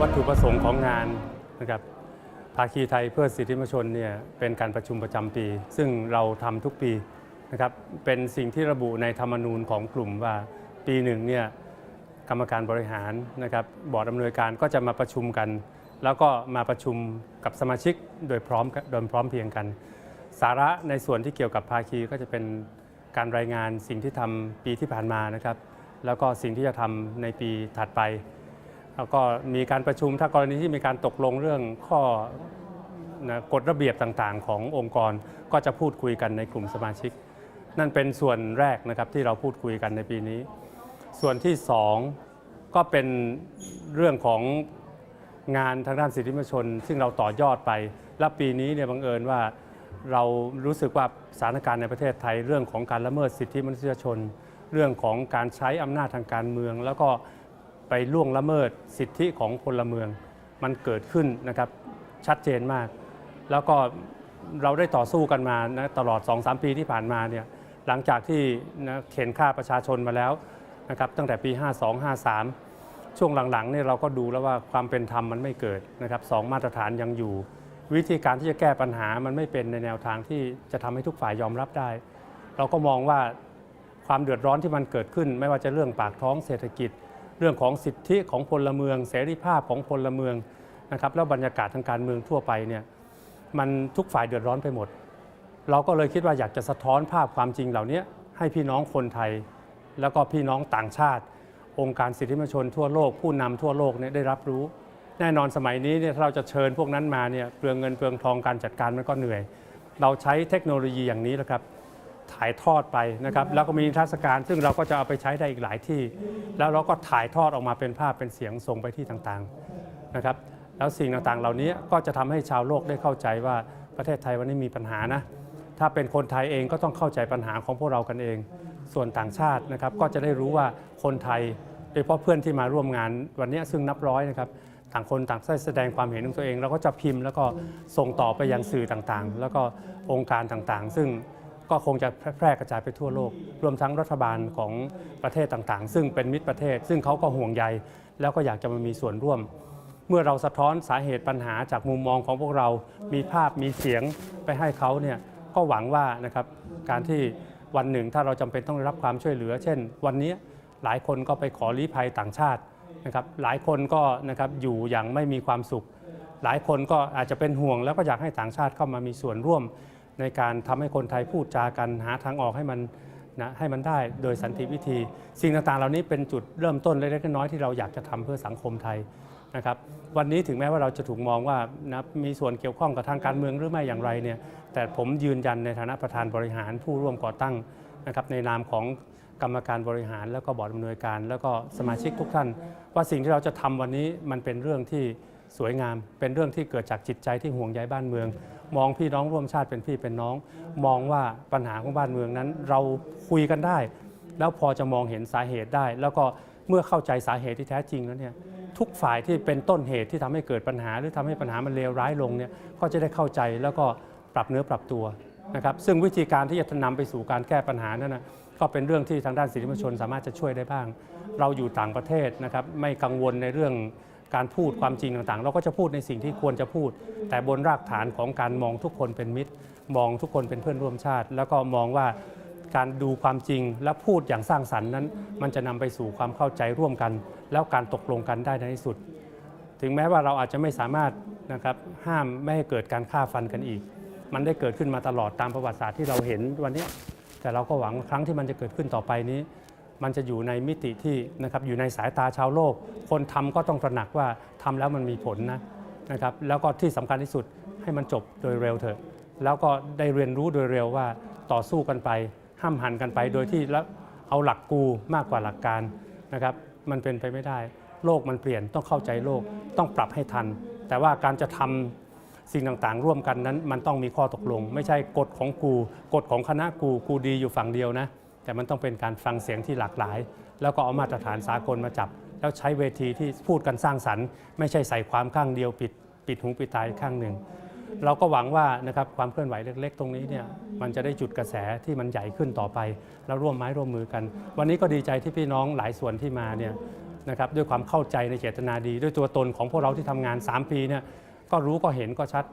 วัตถุประสงค์ของงานนะครับภาคีไทยเพื่อสิทธิมนชนเนี่ยเป็นการประชุมประจำปี ซึ่งเราทำทุกปีนะครับเป็นสิ่งที่ระบุในธรรมนูญของกลุ่มว่าปีหนึ่งเนี่ยกรรมการบริหารนะครับบอร์ดอำนวยการก็จะมาประชุมกัน แล้วก็มาประชุมกับสมาชิกโดยพร้อมโดยพร้อมเพียงกัน สาระในส่วนที่เกี่ยวกับภาคีก็จะเป็นการรายงานสิ่งที่ทำปีที่ผ่านมานะครับ แล้วก็สิ่งที่จะทำในปีถัดไป แล้วก็มีการประชุมถ้ากรณีที่มีการตกลงเรื่องข้อนะกฎระเบียบต่างๆ ขององค์กรก็จะพูดคุยกันในกลุ่มสมาชิก นั่นเป็นส่วนแรกนะครับที่เราพูดคุยกันในปีนี้ ส่วนที่สองก็เป็นเรื่องของงานทางด้านสิทธิมนชน ซึ่งเราต่อยอดไป และปีนี้เนี่ยบังเอิญว่าเรารู้สึกว่าสถานการณ์ในประเทศไทย เรื่องของการละเมิดสิทธิมนุษยชน เรื่องของการใช้อำนาจทางการเมือง แล้วก็ ไปล่วงละเมิดสิทธิของพลเมือง มันเกิดขึ้นนะครับชัดเจนมาก แล้วก็เราได้ต่อสู้กันมานะตลอด 2-3 ปีที่ผ่านมาเนี่ยหลังจากที่นะเข็นฆ่าประชาชนมาแล้วนะครับตั้งแต่ปี 52-53 ช่วงหลังๆเนี่ยเราก็ดูแล้วว่าความเป็นธรรมมันไม่เกิดนะครับสองมาตรฐานยังอยู่ วิธีการที่จะแก้ปัญหามันไม่เป็นในแนวทางที่จะทำให้ทุกฝ่ายยอมรับได้ เราก็มองว่าความเดือดร้อนที่มันเกิดขึ้น ไม่ว่าจะเรื่องปากท้องเศรษฐกิจ เรื่องของสิทธิของพลเมือง เสรีภาพของพลเมืองนะครับแล้วบรรยากาศทางการเมืองทั่วไปเนี่ยมันทุกฝ่ายเดือดร้อนไปหมด เราก็เลยคิดว่าอยากจะสะท้อนภาพความจริงเหล่านี้ให้พี่น้องคนไทย แล้วก็พี่น้องต่างชาติ องค์การสิทธิมนชนทั่วโลก ผู้นำทั่วโลกเนี่ยได้รับรู้ แน่นอนสมัยนี้เนี่ยถ้าเราจะเชิญพวกนั้นมาเนี่ยเปลืองเงินเปลืองทองการจัดการมันก็เหนื่อย เราใช้เทคโนโลยีอย่างนี้แหละครับ ถ่ายทอดไปนะครับแล้วก็มีนิทรรศการ ซึ่งเราก็จะเอาไปใช้ได้อีกหลายที่ แล้วเราก็ถ่ายทอดออกมาเป็นภาพเป็นเสียงส่งไปที่ต่างๆนะครับ แล้วสิ่งต่างๆ เหล่านี้ก็จะทำให้ชาวโลกได้เข้าใจว่าประเทศไทยวันนี้มีปัญหานะถ้าเป็นคนไทยเองก็ต้องเข้าใจปัญหาของพวกเรากันเอง ส่วนต่างชาตินะครับก็จะได้รู้ว่าคนไทยโดยเฉพาะเพื่อนที่มาร่วมงานวันนี้ซึ่งนับร้อยนะครับต่างคนต่างได้แสดงความเห็นของตัวเอง แล้วก็จะพิมพ์แล้วก็ส่งต่อไปยังสื่อต่างๆ แล้วก็องค์การต่างๆ ซึ่ง ก็คงจะแพร่กระจายไปทั่วโลก รวมทั้งรัฐบาลของประเทศต่างๆ ซึ่งเป็นมิตรประเทศ ซึ่งเขาก็ห่วงใย แล้วก็อยากจะมามีส่วนร่วม เมื่อเราสะท้อนสาเหตุปัญหาจากมุมมองของพวกเรา มีภาพมีเสียงไปให้เขาเนี่ยก็หวังว่านะครับการที่วันหนึ่งถ้าเราจำเป็นต้องรับความช่วยเหลือ เช่น วันนี้หลายคนก็ไปขอลี้ภัยต่างชาตินะครับหลายคนก็นะครับอยู่อย่างไม่มีความสุข หลายคนก็อาจจะเป็นห่วงแล้วก็อยากให้ต่างชาติเข้ามามีส่วนร่วม ในการทำให้คนไทยพูดจากันหาทางออกให้มันนะให้มันได้โดยสันติวิธี สิ่งต่างๆ เหล่านี้เป็นจุดเริ่มต้นเล็กๆน้อยๆที่เราอยากจะทำเพื่อสังคมไทยนะครับวันนี้ถึงแม้ว่าเราจะถูกมองว่านะมีส่วนเกี่ยวข้องกับทางการเมืองหรือไม่อย่างไรเนี่ยแต่ผมยืนยันในฐานะประธานบริหารผู้ร่วมก่อตั้งนะครับในนามของกรรมการบริหารแล้วก็บอร์ดอำนวยการ แล้วก็สมาชิกทุกท่าน ว่าสิ่งที่เราจะทำวันนี้มันเป็นเรื่องที่ สวยงาม เป็นเรื่องที่เกิดจากจิตใจที่ห่วงใยบ้านเมือง มองพี่น้องร่วมชาติเป็นพี่เป็นน้อง มองว่าปัญหาของบ้านเมืองนั้น เราคุยกันได้ แล้วพอจะมองเห็นสาเหตุได้ แล้วก็เมื่อเข้าใจสาเหตุที่แท้จริงแล้วเนี่ยทุกฝ่ายที่เป็นต้นเหตุที่ทำให้เกิดปัญหา หรือทำให้ปัญหามันเลวร้ายลงเนี่ยก็จะได้เข้าใจแล้วก็ปรับเนื้อปรับตัวนะครับซึ่งวิธีการที่จะนำไปสู่การแก้ปัญหานั้นนะก็เป็นเรื่องที่ทางด้านสิทธิมนชนสามารถจะช่วยได้บ้าง เราอยู่ต่างประเทศนะครับไม่กังวลในเรื่อง การพูดความจริงต่างๆ เราก็จะพูดในสิ่งที่ควรจะพูด แต่บนรากฐานของการมองทุกคนเป็นมิตร มองทุกคนเป็นเพื่อนร่วมชาติ แล้วก็มองว่าการดูความจริงและพูดอย่างสร้างสรรค์นั้น มันจะนำไปสู่ความเข้าใจร่วมกัน แล้วการตกลงกันได้ในที่สุด ถึงแม้ว่าเราอาจจะไม่สามารถนะครับห้ามไม่ให้เกิดการฆ่าฟันกันอีก มันได้เกิดขึ้นมาตลอดตามประวัติศาสตร์ที่เราเห็นวันนี้แต่เราก็หวังครั้งที่มันจะเกิดขึ้นต่อไปนี้ มันจะอยู่ในมิติที่นะครับอยู่ในสายตาชาวโลก คนทำก็ต้องตระหนักว่าทำแล้วมันมีผลนะนะครับแล้วก็ที่สำคัญที่สุดให้มันจบโดยเร็วเถอะ แล้วก็ได้เรียนรู้โดยเร็วว่าต่อสู้กันไป ห้ามหันกันไปโดยที่แล้วเอาหลักกูมากกว่าหลักการนะครับมันเป็นไปไม่ได้ โลกมันเปลี่ยนต้องเข้าใจโลกต้องปรับให้ทัน แต่ว่าการจะทำสิ่งต่างๆ ร่วมกันนั้นมันต้องมีข้อตกลง ไม่ใช่กฎของกู กฎของคณะกูกูดีอยู่ฝั่งเดียวนะ แต่มันต้องเป็นการฟังเสียงที่หลากหลาย แล้วก็เอามาตรฐานสากลมาจับ แล้วใช้เวทีที่พูดกันสร้างสรรค์ ไม่ใช่ใส่ความข้างเดียวปิดปิดหูปิดตาอีกข้างหนึ่ง เราก็หวังว่านะครับความเคลื่อนไหวเล็ก ๆ ตรงนี้เนี่ยมันจะได้จุดกระแสที่มันใหญ่ขึ้นต่อไป แล้วร่วมไม้ร่วมมือกัน วันนี้ก็ดีใจที่พี่น้องหลายส่วนที่มาเนี่ยนะครับด้วยความเข้าใจในเจตนาดี ด้วยตัวตนของพวกเราที่ทำงาน 3 ปีเนี่ยก็รู้ก็เห็นก็ชัด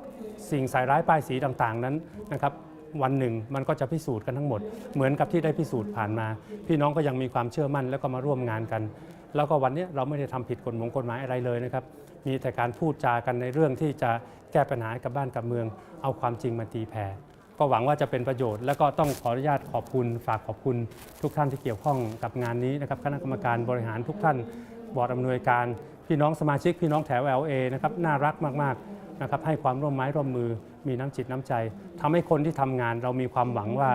สิ่งใส่ร้ายป้ายสีต่างๆนั้นนะครับ วันหนึ่ง มันก็จะพิสูจน์กันทั้งหมด เหมือนกับที่ได้พิสูจน์ผ่านมา พี่น้องก็ยังมีความเชื่อมั่นแล้วก็มาร่วมงานกัน แล้วก็วันนี้เราไม่ได้ทำผิดกฎหมงกฎหมายอะไรเลยนะครับมีแต่การพูดจากันในเรื่องที่จะแก้ปัญหาให้กับบ้านกับเมือง เอาความจริงมาตีแผ่ก็หวังว่าจะเป็นประโยชน์ แล้วก็ต้องขออนุญาตขอบคุณฝากขอบคุณทุกท่านที่เกี่ยวข้องกับงานนี้นะครับคณะกรรมการบริหารทุกท่านบอร์ดอำนวยการ พี่น้องสมาชิกพี่น้องแถว LA นะครับน่ารักมากๆ นะครับให้ความร่วมไม้ร่วมมือมีน้ำจิตน้ำใจทำให้คนที่ทำงานเรามีความหวังว่า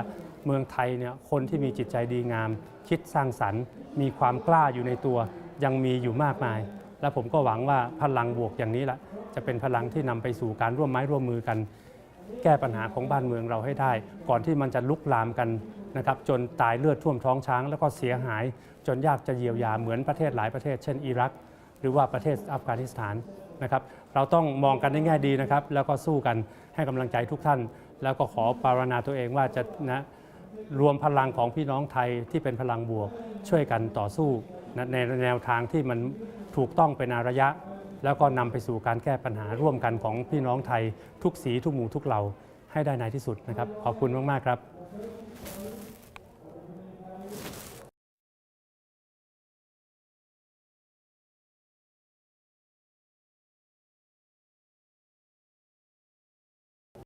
เมืองไทยเนี่ยคนที่มีจิตใจดีงาม คิดสร้างสรรค์ มีความกล้าอยู่ในตัวยังมีอยู่มากมาย และผมก็หวังว่าพลังบวกอย่างนี้แหละจะเป็นพลังที่นำไปสู่การร่วมไม้ร่วมมือกัน แก้ปัญหาของบ้านเมืองเราให้ได้ ก่อนที่มันจะลุกลามกันนะครับจนตายเลือดท่วมท้องช้าง แล้วก็เสียหายจนยากจะเยียวยาเหมือนประเทศหลายประเทศ เช่นอิรัก หรือว่าประเทศอัฟกานิสถานนะครับ เราต้องมองกันในแง่ดีนะครับ แล้วก็สู้กันให้กำลังใจทุกท่าน แล้วก็ขอปรารถนาตัวเองว่าจะนะรวมพลังของพี่น้องไทยที่เป็นพลังบวก ช่วยกันต่อสู้นะในแนวทางที่มันถูกต้องเป็นอารยะ แล้วก็นำไปสู่การแก้ปัญหาร่วมกันของพี่น้องไทย ทุกสีทุกหมู่ทุกเหล่าให้ได้ในที่สุดนะครับ ขอบคุณมาก ๆ ครับ